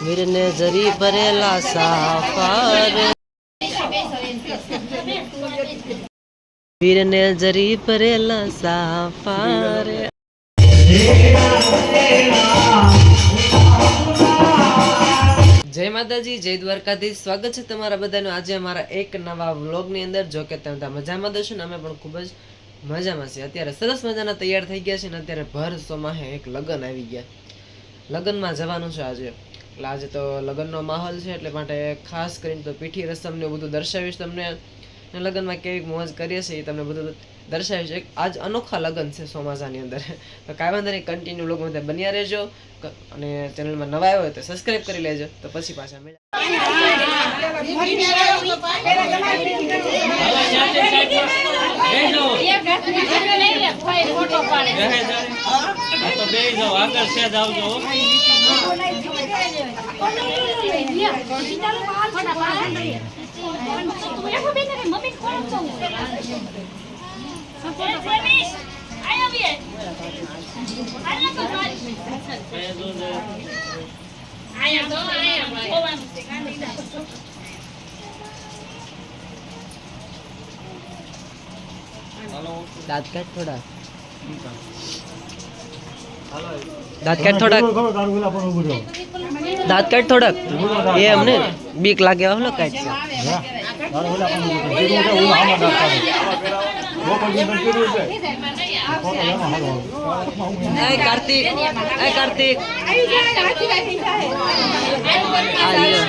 વીરને જરી ભરેલા સાફર વીરને જરી ભરેલા સાફર જય માતાજી, જય દ્વારકાધીશ. સ્વાગત છે તમારા બધાનું. આજે અમારા એક નવા વ્લોગની અંદર. જો કે તમે મજામાં દર્શન અમે પણ ખૂબ જ મજામાં છે. અત્યારે સરસ મજાના તૈયાર થઈ ગયા છે ને અત્યારે ભર સોમાહે એક લગ્ન આવી ગયા. લગ્નમાં જવાનું છે આજે. એટલે આજે તો લગ્નનો માહોલ છે એટલે માટે ખાસ કરીને તો પીઠી રસમ ને એવું બધું દર્શાવીશ તમને. લગ્નમાં કેવી મોજ કરીએ છીએ એ તમને બધું દર્શાવીશ એક આજ અનોખા લગ્ન છે ચોમાસાની અંદર. તો કાંઈ વાંધો નહીં કન્ટિન્યુ લોકો બધા બન્યા રહેજો. અને ચેનલમાં નવા આવ્યો હોય તો સબસ્ક્રાઈબ કરી લેજો. તો પછી પાછા મળ્યા તો દાંત કાઢ થોડા દાંત કાઢ થોડાક દાંત કાઢ થોડાક એ અમને બીક લાગે હલો કાઢ છે એ કાર્તિક એ કાર્તિક. આ લ્યો.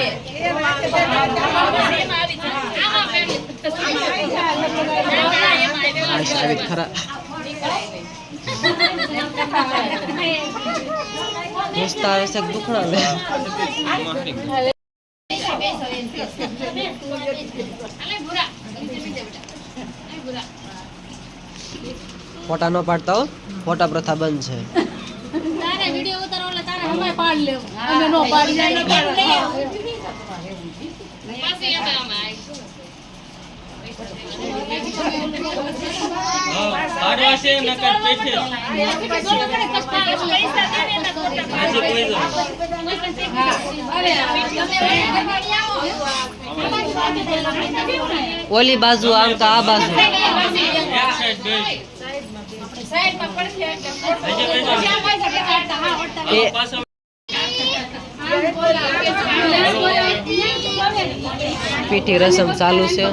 આ સારી ખરા મસ્ત આવે બેટા. દુખણા લે ફોટા ન પાડતા હો. ફોટા પ્રથા બંધ છે. તારે વિડિયો ઉતારો એટલે તારે અમે પાડ લેવું. અમે નો પાડી હા, પાડવા છે નકર પેઠે જ. આજે કોઈ જાઓ. ઓલી બાજુ આમ તો આ બાજુ. પીઠી રસમ ચાલુ છે.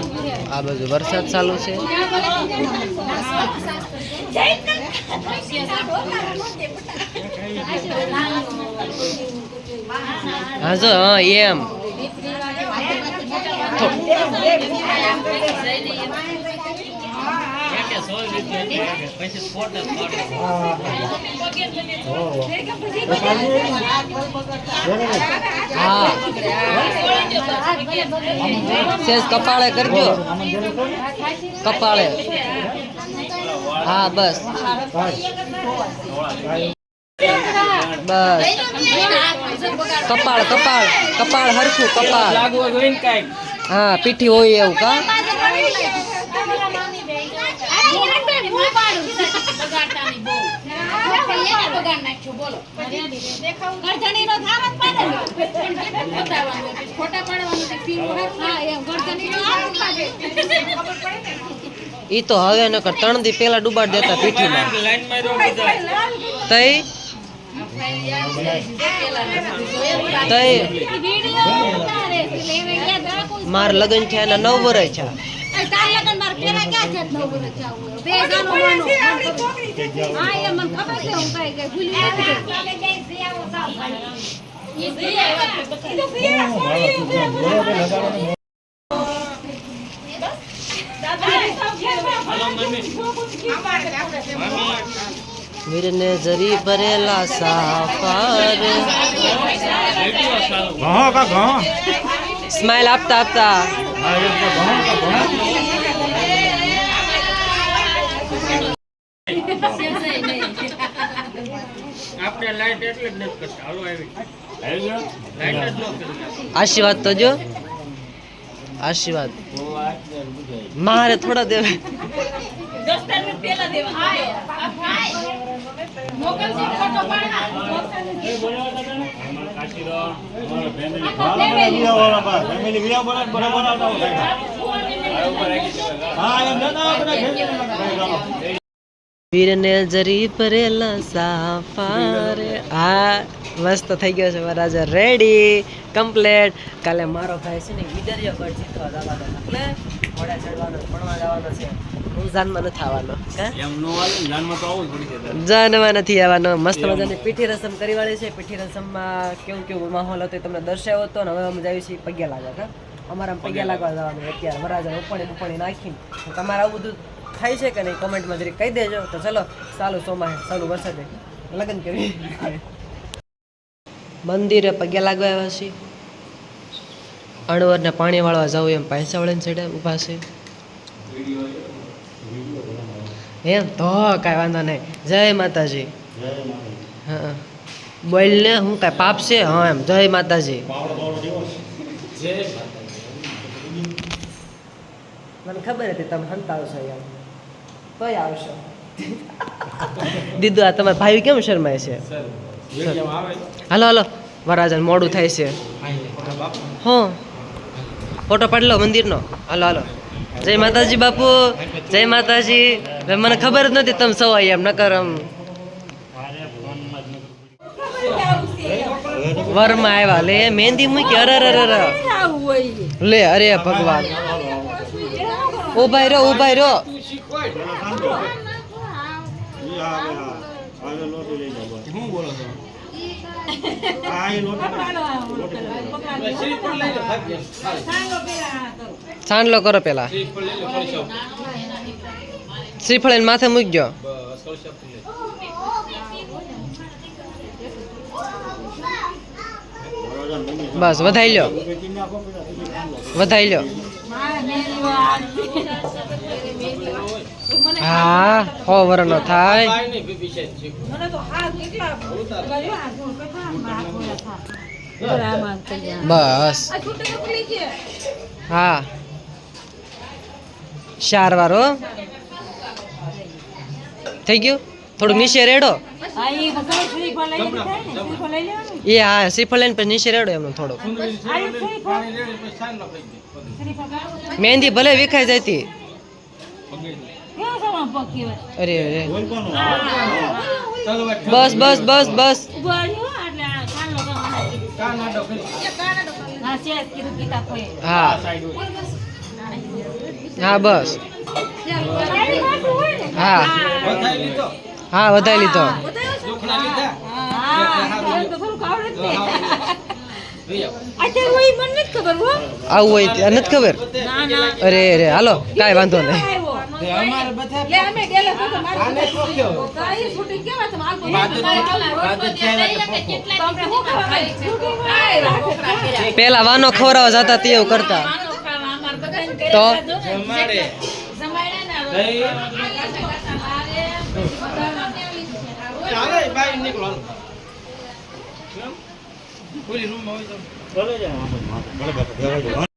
આ બાજુ વરસાદ ચાલુ છે. હા જો હા એમ. સેજ કપાળે કરજો. કપાળે. હા બસ. બસ. કપાળ કપાળ કપાળ હરખું કપાળ. હા પીઠી હોય એવું કા ફોટા પાડવાનું છે પીવું હા એમ ગરદનીનો આમ લાગે ઈ તો હવે નકર ત્રણ દી પેલા ડુબાડ દેતા પીઠીમાં. તઈ? તઈ? માર લગ્ન છે એના નવ વર્ષ છે એ તાર લગન માર પેલા ક્યાં છે નવ વર્ષ જાવું બે ગાનો માનો હા એ મને ખબર છે હું કઈ કઈ ભૂલી નથી હાલો મમ્મી. મમ્મી. વીરને જરી ભરેલા સાફાર વીડિયો ચાલુ. ઘણો કા ઘણો સ્માઈલ આપતા આપતા હા એ તો ઘણો કા ઘણો આપણે લાઈટ એટલે જ નથી કરતા હાલો આવી આવી લાઈટ જ ન આશીર્વાદ તો જો આશીર્વાદ મારે થોડા દેવા હા એમ વીરને જરી પરેલા સાફાર. હા મસ્ત થઈ ગયો છે વરાજા રેડી કમ્પ્લેટ કાલે મારો ભાઈ છે ને વિદર્ય પર જીતવા જવાનો એટલે ઘોડા ચડવાનો ભણવા જવાનો છે. હું જાનમાં નથી આવવાનો. જાનમાં નથી આવવાનો. મસ્ત મજાની પીઠી રસમ કરી વાળી છે. પીઠી રસમમાં કેવું કેવું માહોલ હતો એ તમને દર્શાવ્યો હતો ને હવે અમે જઈએ છીએ પગ્યા લાગવા કા અમારા પગ્યા લાગવા જવાનું અત્યારે. વરાજા ઉપણી ઉપણી નાખીને. તમારે આવું બધું થાય છે કે નહીં? કમેન્ટમાં જરી કહી દેજો. તો ચલો સાલું સોમાહે ચાલુ વરસાદે. લગ્ન કરી મંદિરે પગ્યા લાગવા છીએ. અણવરને પાણી વાળવા જવું એમ પૈસા વાળાની સાઈડે ઊભા છે. એમ? તો કાંઈ વાંધો નહીં. જય માતાજી. હા. બોલ ને હું કાંઈ પાપ છે? હા, એમ. જય માતાજી. મને ખબર હતી, તમે હંતાવશો એમ. તોય આવશો દીદુ આ તમારા ભાઈ કેમ શરમાય છે? હાલો હાલો. વરાજન મોડું થાય છે. હા ફોટો પાડી. લો મંદિરનો. હાલો હાલો. જય માતાજી બાપુ. જય માતાજી. મને ખબર જ નથી તમે સવાય એમ નકર આમ વરમાં આવ્યા લે મહેંદી મૂકી. અરે અરે અરે અરે. લે અરે ભગવાન. ઉભાઈ રહ્યો ઉભાઈ રહ્યો શું બોલો કરો પેલા. શ્રીફળ એને માથે મૂકજો. બસ વધાઈ લ્યો. વધાઈ લ્યો. હા હો વરનો થાય. બસ. હા. ચાર વારો થઈ ગયું? થોડું નીચે રેડો. એ હા શ્રીફળ લઈને પછી નીચે રેડો એમનું થોડુંક. મહેંદી ભલે વિખાઈ જતી. અરે અરે. બસ બસ બસ બસ. હા હા. બસ. હા. હા વધારી લીધો. આવું. હોય ત્યાં નથી ખબર અરે અરે હાલો કાંઈ વાંધો નહીં. પેલા વાનો ખવડાવવા જતા તેવું કરતા તો ભલે જાય ભલે બાપા ભલે જાય મોડિયા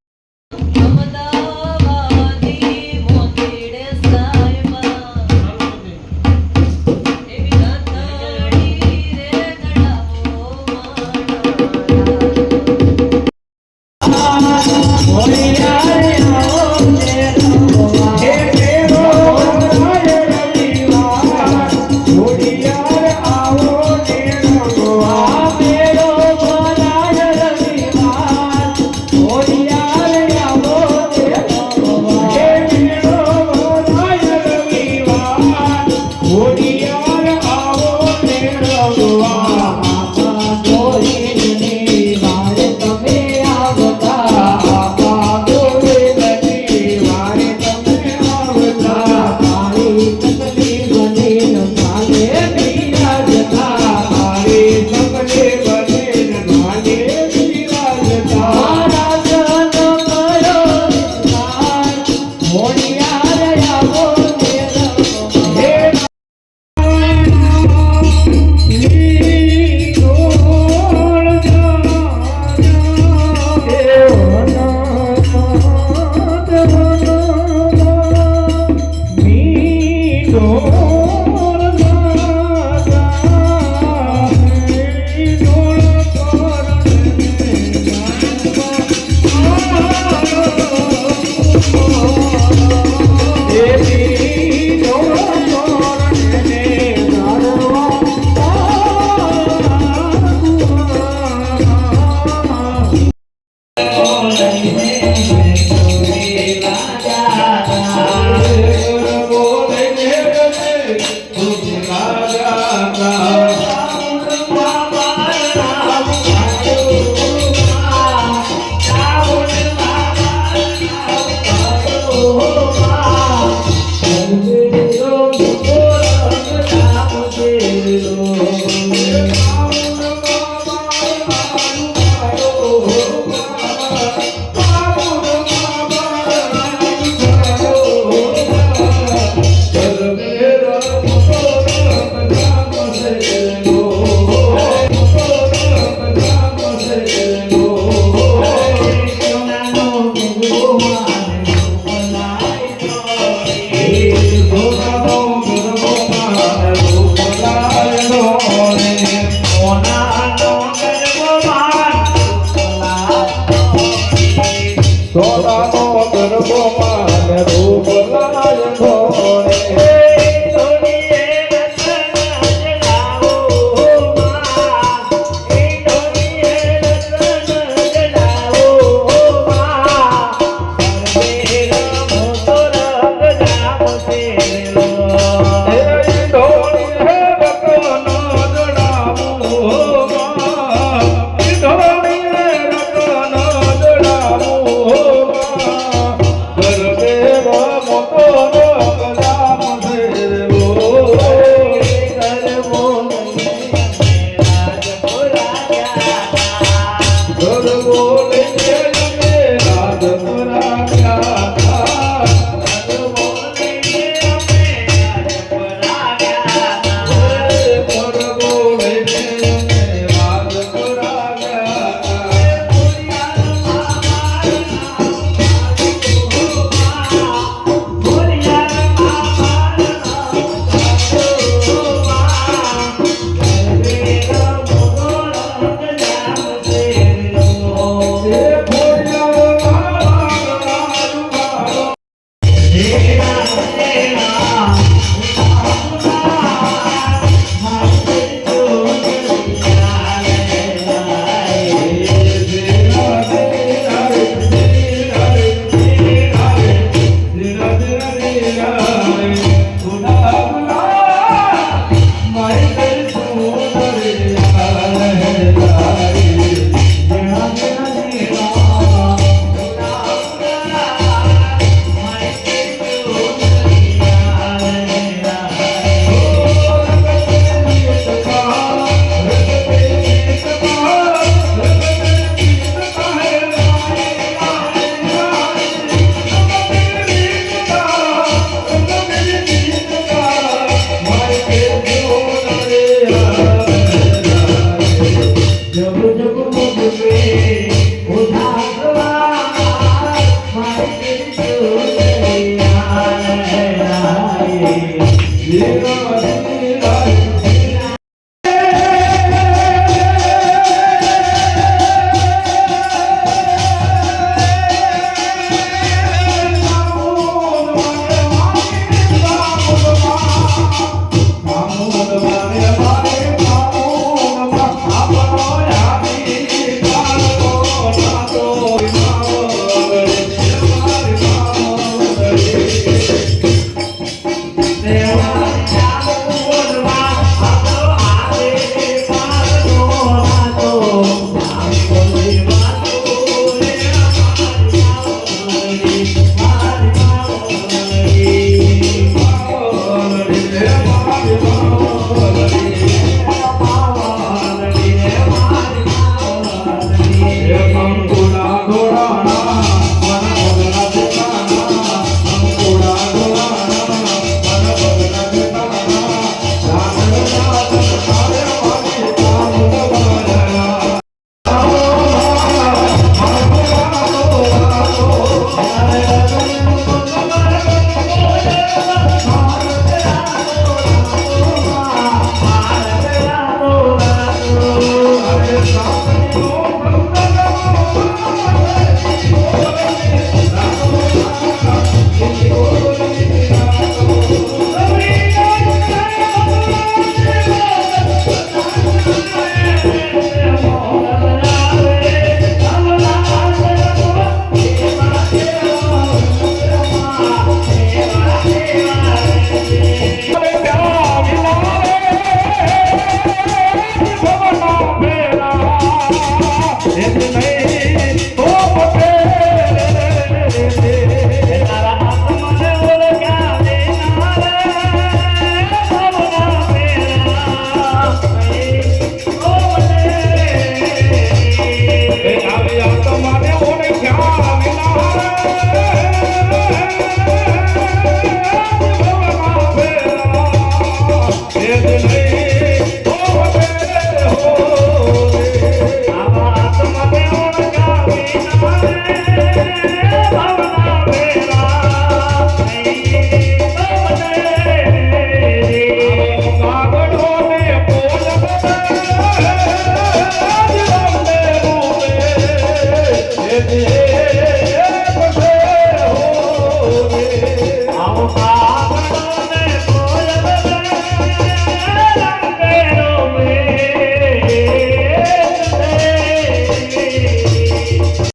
Oh,